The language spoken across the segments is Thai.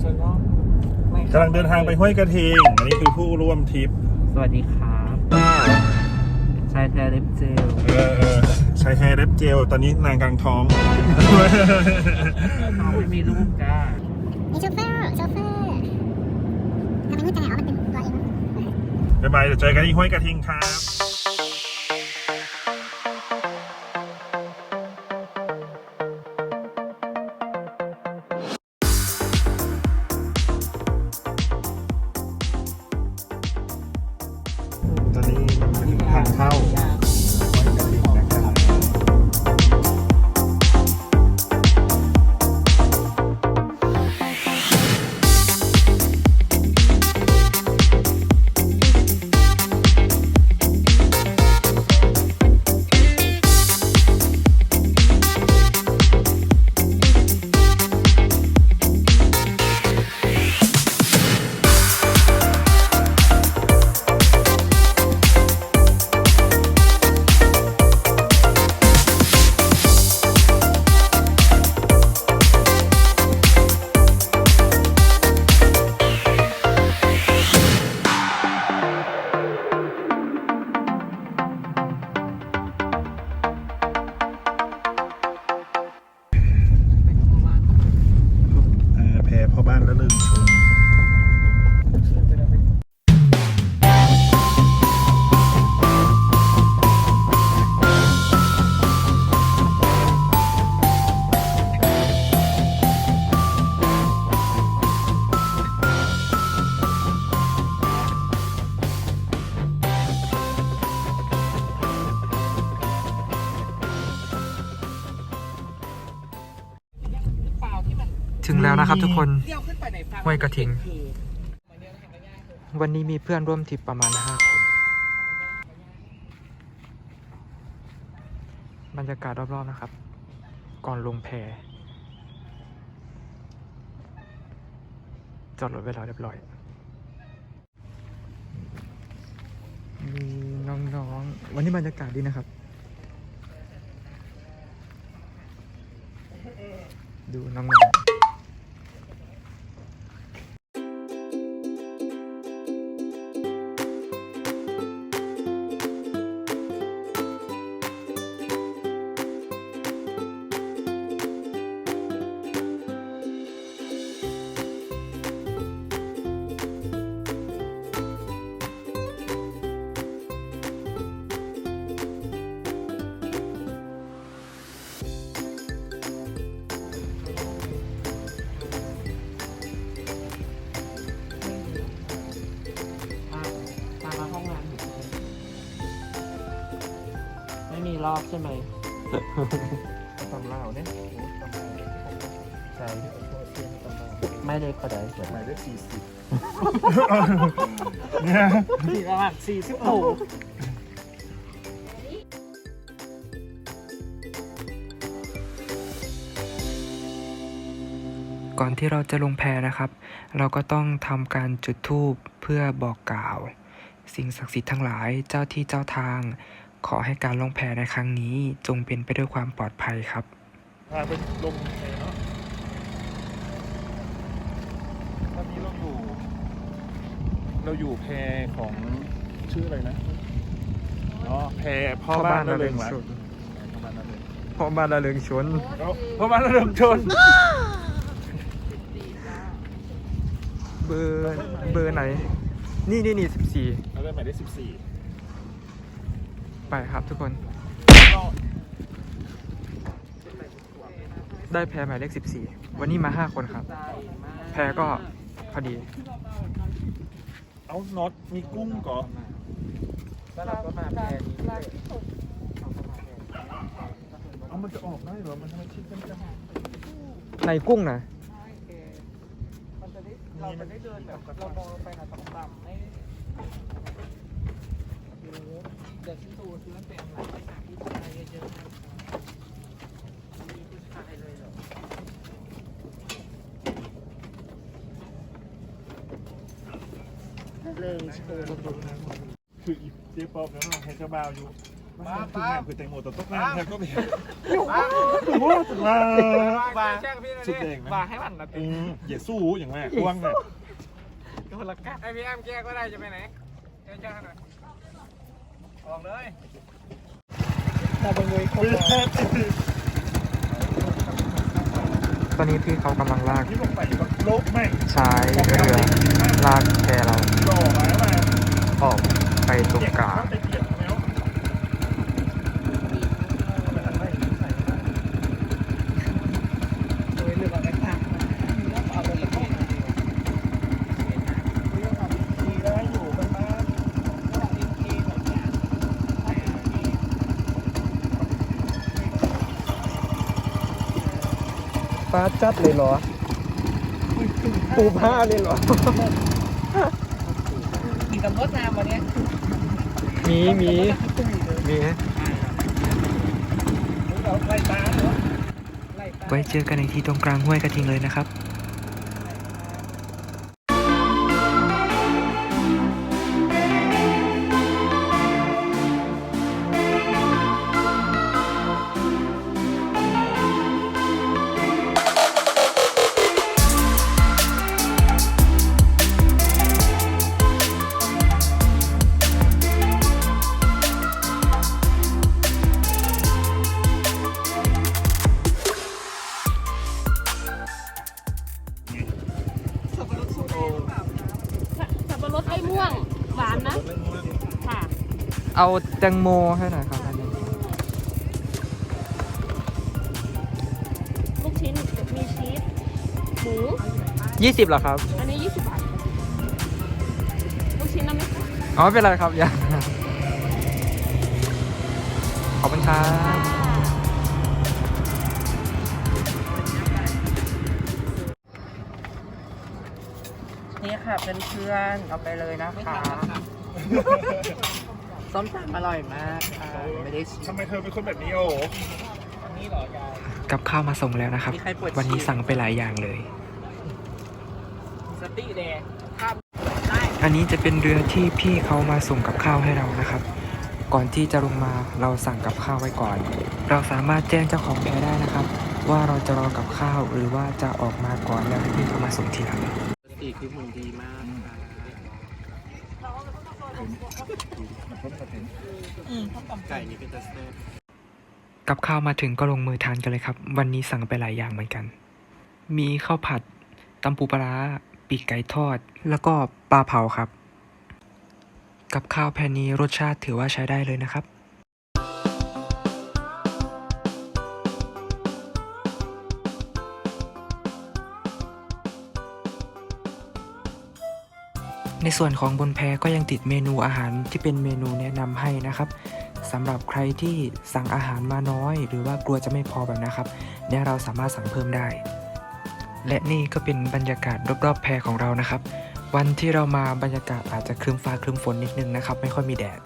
เจอเนาะไม่กำลังเดินทางไปห้วยกระทิงอันนี้คือผู้ร่วมทริป สวัสดีครับชายแท้เล็บเจลเออเออใช้แฮร์เล็บเจล ตอนนี้นางกลางท้องเขาไม่มีลูกจ้ามีโชเฟอร์โชเฟอร์ทำไมมืดจังเลยอ๋อมันเป็นตัวเองมั้งบ๊ายบายเดี๋ยวเจอกันที่ห้วยกระทิงครับ นะครับทุกคนเลี้ยวขึ้นไปในฟาร์มห้วยกระทิงคือวันนี้มีเพื่อนร่วมทริปประมาณห้าคน บรรยากาศรอบๆนะครับ ก่อนลงแพจอดรถไว้รอเรียบร้อย มีน้องๆ วันนี้บรรยากาศดีนะครับ ดูน้องๆ รอบใช่ไหมตำลาวเนี่ยใช่ที่ผมโทษเพื่อนตำลาวไม่เลยก็ได้เดี๋ยวหมายเลขสี่สิบเนี่ยสี่ประมาณสี่สิบหกก่อนที่เราจะลงแพนะครับ เราก็ต้องทำการจุดธูปเพื่อบอกกล่าว สิ่งศักดิ์สิทธิ์ทั้งหลายเจ้าที่เจ้าทาง ขอให้การลงแพในครั้งนี้ จงเป็นไปด้วยความปลอดภัยครับพาไปลงแพเนาะตอนนี้เราอยู่ เราอยู่แพของชื่ออะไรนะอ๋อแพพ่อบ้านละเริงหลักพ่อบ้านละเริงพ่อบ้านละเริงชนแล้วพ่อบ้านละเริงชน เบอร์เบอร์ไหน นี่นี่นี่สิบสี่เราได้หมายเลขสิบสี่ ไปครับทุกคน ได้แพรหมายเลขสิบสี่วันนี้มาห้าคนครับ แพรก็พอดี เอาน็อตมีกุ้งก่อนแล้วเราก็มาแพร่นี้เลยเอามันจะออกได้เหรอ มันทำไมชิดกันจังในกุ้งนะมันจะได้เราจะได้เดินแบบเรามองลงไปหาต่ำๆไม่ เดี๋ยวฉันดูซิมันเป็นอะไรที่หาผู้ชายเยอะๆนะมีผู้ชายเลยเหรอเริงโชว์คืออีเจ๊ป๊อบแล้วเราให้เบาวอยู่มาคือแม่คือแตงโมตัวตกน้ำแทบก็ไม่โอ้โหสุดมาบาแช่งพี่นะสุดเด้งนะบาให้มันนะอืมอย่าสู้อย่างแม่กว้างเนี่ยคนละกัดไอพี่แอมแก้ก็ได้จะไปไหนแก้แก้หน่อย ออกเลยเราเป็นมวยคนตอนนี้พี่เขากำลังลากที่ลงไปแบบโลกแม่งชายเรือลากแพเราหล่อมาแล้วมาออกไปตรงกลาง ไปเบียดแล้ว มวยเรือแบบไม่ขาดเอาไปละคน ขี่ได้อยู่บ้านบ้าน ฟ้าจัดเลยเหรอ ปูผ้าเลยเหรอมีตำรวจน้ำวันนี้มีมีมีไล่ตามเหรอไล่ตามไว้เจอกันในที่ตรงกลางห้วยกระทิงเลยนะครับ สับปะรดไอ้ม่วง หวานนะ ค่ะ เอาแตงโมให้หน่อยครับอันนี้ลูกชิ้นมีชีส หมู ยี่สิบเหรอครับ อันนี้ 20 บาท ลูกชิ้นนะไหมคะอ๋อไม่เป็นไรครับอย่าขอบคุณครับ เพื่อนๆเอาไปเลยนะคะส้มตำอร่อยมากค่ะไม่ได้ชิมทำไมเธอเป็นคนแบบนี้โอ้โหอันนี้เหรอยายกับข้าวมาส่งแล้วนะครับ มีใครปวดฉี่วันนี้สั่งไปหลายอย่างเลย สติแดงข้ามได้อันนี้จะเป็นเรือที่พี่เขามาส่งกับข้าวให้เรานะครับ ก่อนที่จะลงมาเราสั่งกับข้าวไว้ก่อน เราสามารถแจ้งเจ้าของแพได้นะครับ ว่าเราจะรอกับข้าวหรือว่าจะออกมาก่อนแล้วให้พี่เขามาส่งทีหลัง สติคือหุ่นดีมาก ไก่นี่เป็นตัสเตอร์กับข้าวมาถึงก็ลงมือทานกันเลยครับ วันนี้สั่งไปหลายอย่างเหมือนกัน มีข้าวผัดตำปูปลาร้าปีกไก่ทอด แล้วก็ปลาเผาครับ กับข้าวแผ่นนี้รสชาติถือว่าใช้ได้เลยนะครับ ในส่วนของบนแพก็ยังติดเมนูอาหารที่เป็นเมนูแนะนำให้นะครับสำหรับใครที่สั่งอาหารมาน้อย หรือว่ากลัวจะไม่พอแบบนะครับเนี่ยเราสามารถสั่งเพิ่มได้ และนี่ก็เป็นบรรยากาศรอบๆแพของเรานะครับ วันที่เรามาบรรยากาศอาจจะครึ้มฟ้าครึ้มฝนนิดนึงนะครับ ไม่ค่อยมีแดด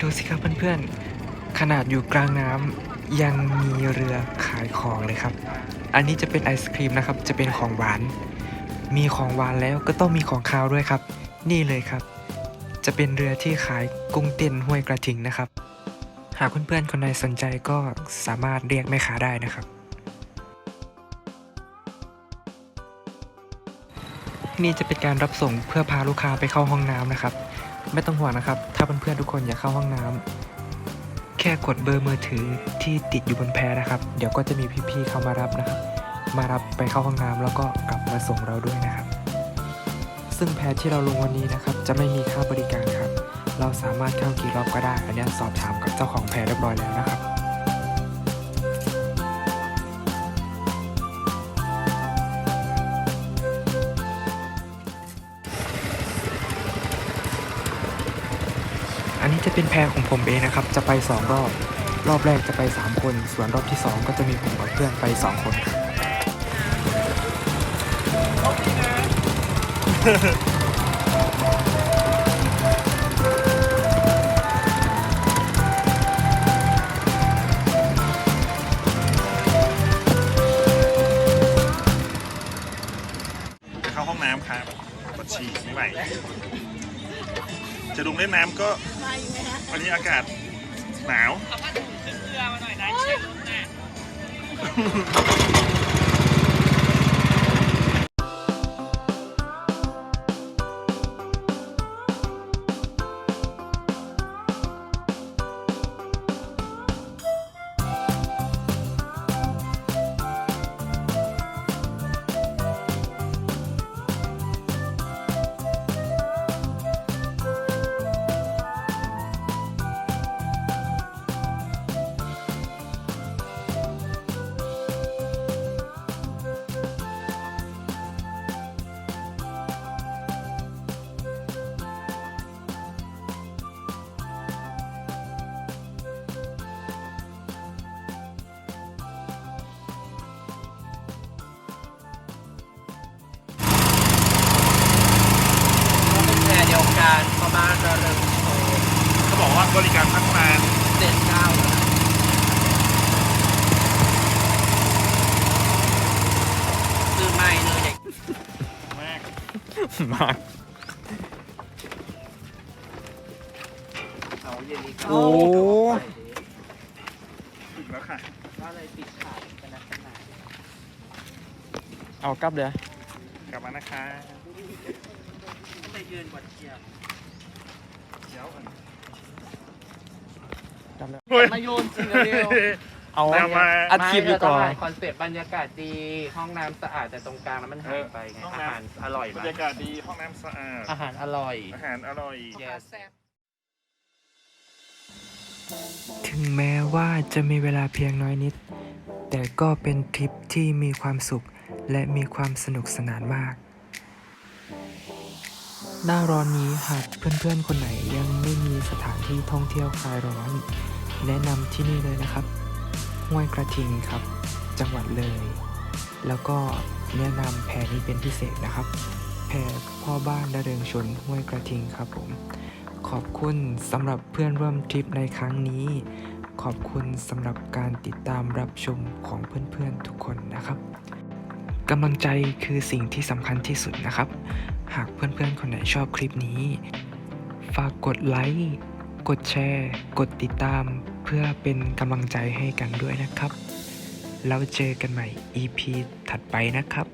ดูสิครับเพื่อนๆ ขนาดอยู่กลางน้ำยังมีเรือขายของเลยครับ อันนี้จะเป็นไอศครีมนะครับ จะเป็นของหวาน มีของหวานแล้วก็ต้องมีของคาวด้วยครับ นี่เลยครับ จะเป็นเรือที่ขายกุ้งเต้นห้วยกระทิงนะครับ หากเพื่อนๆคนใดสนใจก็สามารถเรียกแม่ค้าได้นะครับ นี่จะเป็นการรับส่งเพื่อพาลูกค้าไปเข้าห้องน้ำนะครับ ไม่ต้องห่วงนะครับ ถ้าเพื่อนๆทุกคนอยากเข้าห้องน้ำแค่กดเบอร์มือถือที่ติดอยู่บนแพรนะครับ เดี๋ยวก็จะมีพี่ๆเข้ามารับนะครับ มารับไปเข้าห้องน้ำแล้วก็กลับมาส่งเราด้วยนะครับ ซึ่งแพรที่เราลงวันนี้นะครับ จะไม่มีค่าบริการครับ เราสามารถเข้ากี่รอบก็ได้ อันนี้สอบถามกับเจ้าของแพรเรียบร้อยแล้วนะครับ จะเป็นแพรของผมเองนะครับ จะไปสองรอบ รอบแรกจะไปสามคน ส่วนรอบที่สองก็จะมีผมกับเพื่อนไปสองคนครับเข้าห้องน้ำครับปวดฉี่ไม่ไหว จะลงเล่นน้ำก็วันนี้อากาศหนาวแอกว่าบริการพักนานเจ็ดเก้าซื้อไม่เลยเด็กมากมากเขาเย็นนี้ก็โอ้ถึงแล้วค่ะก็เลยปิดขายกันนะขนาดเอากลับเลยกลับมานะคะไปยืนบนเทียมเดี๋ยวก่อน กลับแล้วเฮ้ยมาโยนจริงเร็วเอาแล้วมา อัดคลิปอยู่ก่อนไม่เราจะถ่ายคอนเซ็ปต์บรรยากาศดี ห้องน้ำสะอาดแต่ตรงกลางแล้วมันหายไปไง ห้องอาน้ำ หารอร่อยบรมากรยากาศดีห้องน้ำสะอาด อาหารอร่อย อาหารอร่อย Yes ถึงแม้ว่าจะมีเวลาเพียงน้อยนิด แต่ก็เป็นทริปที่มีความสุขและมีความสนุกสนานมาก หน้าร้อนนี้หากเพื่อนๆ คนไหนยังไม่มีสถานที่ท่องเที่ยวคลายร้อน แนะนำที่นี่เลยนะครับห้วยกระทิงครับ จังหวัดเลย แล้วก็แนะนำแพรนี้เป็นพิเศษนะครับ แพรพ่อบ้านดะเริงชนห้วยกระทิงครับผมขอบคุณสำหรับเพื่อนร่วมทริปในครั้งนี้ ขอบคุณสำหรับการติดตามรับชมของเพื่อนๆทุกคนนะครับ กำลังใจคือสิ่งที่สำคัญที่สุดนะครับ หากเพื่อนๆ คนไหนชอบคลิปนี้ ฝากกดไลค์ กดแชร์ กดติดตาม เพื่อเป็นกำลังใจให้กันด้วยนะครับ แล้วเจอกันใหม่ EP ถัดไปนะครับ